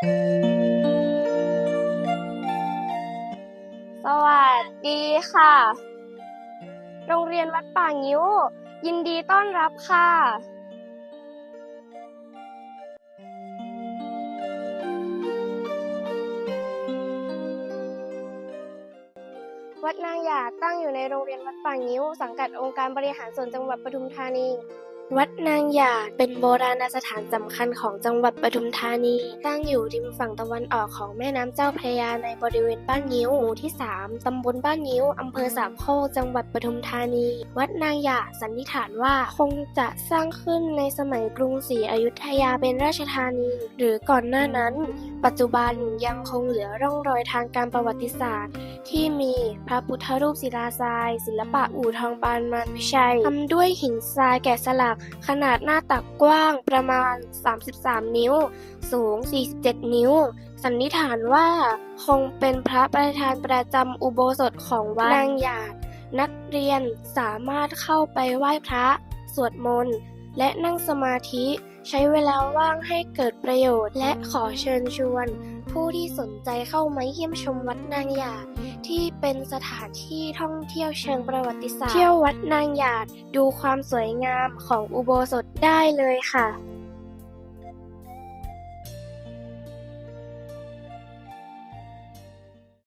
สวัสดีค่ะ โรงเรียนวัดป่างิ้ว ยินดีต้อนรับค่ะ วัดนางหยาดตั้งอยู่ในโรงเรียนวัดป่างิ้ว สังกัดองค์การบริหารส่วนจังหวัดปทุมธานี วัดนางหยาดเป็นโบราณสถานสำคัญของจังหวัดปทุมธานี ตั้งอยู่ริมฝั่งตะวันออกของแม่น้ำเจ้าพระยาในบริเวณบ้านงิ้วหมู่ที่ 3 ตำบลบ้านงิ้วอำเภอสามโคกจังหวัดปทุมธานี วัดนางหยาดสันนิษฐานว่าคงจะสร้างขึ้นในสมัยกรุงศรีอยุธยาเป็นราชธานี หรือก่อนหน้านั้น ปัจจุบันยังคงเหลือร่องรอยทางการประวัติศาสตร์ ที่มีพระพุทธรูปศิลาทราย ศิลปะอู่ทองบานมารวิชัยทำด้วยหินทรายแกะสลักขนาดหน้าตักกว้างประมาณ 33 นิ้ว สูง 47 นิ้ว สันนิษฐานว่าคงเป็นพระประธานประจำอุโบสถของวัดนางหยาดนักเรียนสามารถเข้าไปไหว้พระ สวดมนต์ และนั่งสมาธิใช้เวลาว่างให้เกิดประโยชน์ และขอเชิญชวน ผู้ที่สนใจเข้ามาเยี่ยมชมวัดนางหยาด ที่เป็นสถานที่ท่องเที่ยวเชิงประวัติศาสตร์ เที่ยววัดนางหยาดดูความสวยงามของอุโบสถได้เลยค่ะ